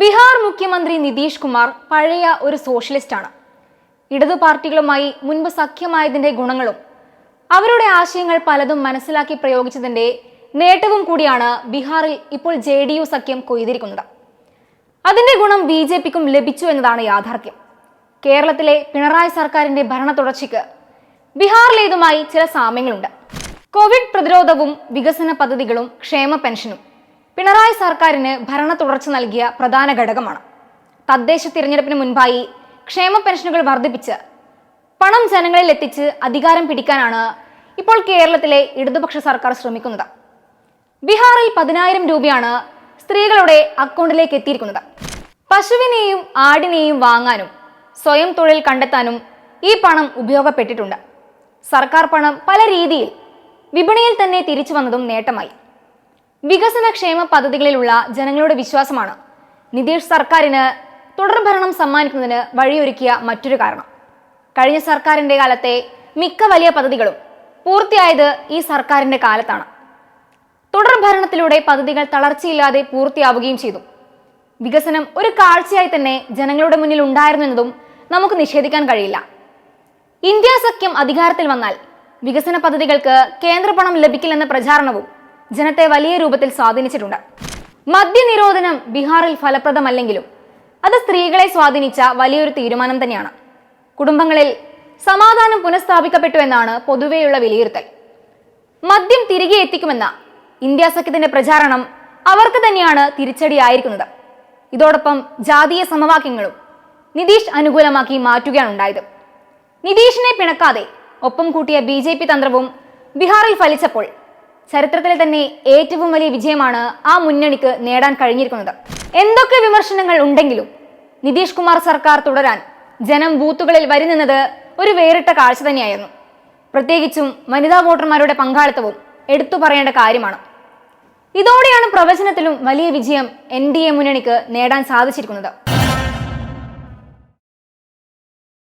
ബീഹാർ മുഖ്യമന്ത്രി നിതീഷ് കുമാർ പഴയ ഒരു സോഷ്യലിസ്റ്റാണ് ഇടതു പാർട്ടികളുമായി മുൻപ് സഖ്യമായതിന്റെ ഗുണങ്ങളും അവരുടെ ആശയങ്ങൾ പലതും മനസ്സിലാക്കി പ്രയോഗിച്ചതിന്റെ നേട്ടവും കൂടിയാണ് ബീഹാറിൽ ഇപ്പോൾ ജെ ഡി യു സഖ്യം കൊയ്തിരിക്കുന്നത്. അതിന്റെ ഗുണം ബി ജെ പിക്കും ലഭിച്ചു എന്നതാണ് യാഥാർത്ഥ്യം. കേരളത്തിലെ പിണറായി സർക്കാരിന്റെ ഭരണ തുടർച്ചയ്ക്ക് ബീഹാറിലേതുമായി ചില സാമ്യങ്ങളുണ്ട്. കോവിഡ് പ്രതിരോധവും വികസന പദ്ധതികളും ക്ഷേമ പെൻഷനും പിണറായി സർക്കാരിന് ഭരണ തുടർച്ച നൽകിയ പ്രധാന ഘടകമാണ്. തദ്ദേശ തിരഞ്ഞെടുപ്പിന് മുൻപായി ക്ഷേമ പെൻഷനുകൾ വർദ്ധിപ്പിച്ച് പണം ജനങ്ങളിൽ എത്തിച്ച് അധികാരം പിടിക്കാനാണ് ഇപ്പോൾ കേരളത്തിലെ ഇടതുപക്ഷ സർക്കാർ ശ്രമിക്കുന്നത്. ബീഹാറിൽ പതിനായിരം രൂപയാണ് സ്ത്രീകളുടെ അക്കൗണ്ടിലേക്ക് എത്തിയിരിക്കുന്നത്. പശുവിനെയും ആടിനെയും വാങ്ങാനും സ്വയം തൊഴിൽ കണ്ടെത്താനും ഈ പണം ഉപയോഗപ്പെട്ടിട്ടുണ്ട്. സർക്കാർ പണം പല രീതിയിൽ വിപണിയിൽ തന്നെ തിരിച്ചു വന്നതും നേട്ടമായി. വികസന ക്ഷേമ പദ്ധതികളിലുള്ള ജനങ്ങളുടെ വിശ്വാസമാണ്. നിതീഷ് സർക്കാരിന് തുടർഭരണം സമ്മാനിക്കുന്നതിന് വഴിയൊരുക്കിയ മറ്റൊരു കാരണം. കഴിഞ്ഞ സർക്കാരിന്റെ കാലത്തെ മിക്ക വലിയ പദ്ധതികളും പൂർത്തിയായത് ഈ സർക്കാരിന്റെ കാലത്താണ്. തുടർ ഭരണത്തിലൂടെ പദ്ധതികൾ തളർച്ചയില്ലാതെ പൂർത്തിയാവുകയും ചെയ്തു. വികസനം ഒരു കാഴ്ചയായി തന്നെ ജനങ്ങളുടെ മുന്നിൽ ഉണ്ടായിരുന്നു എന്നതും നമുക്ക് നിഷേധിക്കാൻ കഴിയില്ല. ഇന്ത്യ സഖ്യം അധികാരത്തിൽ വന്നാൽ വികസന പദ്ധതികൾക്ക് കേന്ദ്ര പണം ലഭിക്കില്ലെന്ന പ്രചാരണവും ജനത്തെ വലിയ രൂപത്തിൽ സ്വാധീനിച്ചിട്ടുണ്ട്. മദ്യനിരോധനം ബീഹാറിൽ ഫലപ്രദമല്ലെങ്കിലും അത് സ്ത്രീകളെ സ്വാധീനിച്ച വലിയൊരു തീരുമാനം തന്നെയാണ്. കുടുംബങ്ങളിൽ സമാധാനം പുനഃസ്ഥാപിക്കപ്പെട്ടു എന്നാണ് പൊതുവെയുള്ള വിലയിരുത്തൽ. മദ്യം തിരികെ എത്തിക്കുമെന്ന ഇന്ത്യ സഖ്യത്തിന്റെ പ്രചാരണം അവർക്ക് തന്നെയാണ് തിരിച്ചടിയായിരിക്കുന്നത്. ഇതോടൊപ്പം ജാതീയ സമവാക്യങ്ങളും നിതീഷ് അനുകൂലമാക്കി മാറ്റുകയാണ് ഉണ്ടായത്. നിതീഷിനെ പിണക്കാതെ ഒപ്പം കൂട്ടിയ ബി തന്ത്രവും ബീഹാറിൽ ഫലിച്ചപ്പോൾ ചരിത്രത്തിലെ തന്നെ ഏറ്റവും വലിയ വിജയമാണ് ആ മുന്നണിക്ക് നേടാൻ കഴിഞ്ഞിരിക്കുന്നത്. എന്തൊക്കെ വിമർശനങ്ങൾ ഉണ്ടെങ്കിലും നിതീഷ് കുമാർ സർക്കാർ തുടരാൻ ജനം ബൂത്തുകളിൽ വരി നിന്നത് ഒരു വേറിട്ട കാഴ്ച തന്നെയായിരുന്നു. പ്രത്യേകിച്ചും വനിതാ വോട്ടർമാരുടെ പങ്കാളിത്തവും എടുത്തു പറയേണ്ട കാര്യമാണ്. ഇതോടെയാണ് പ്രവചനത്തിലും വലിയ വിജയം എൻ ഡി എ മുന്നണിക്ക് നേടാൻ സാധിച്ചിരിക്കുന്നത്.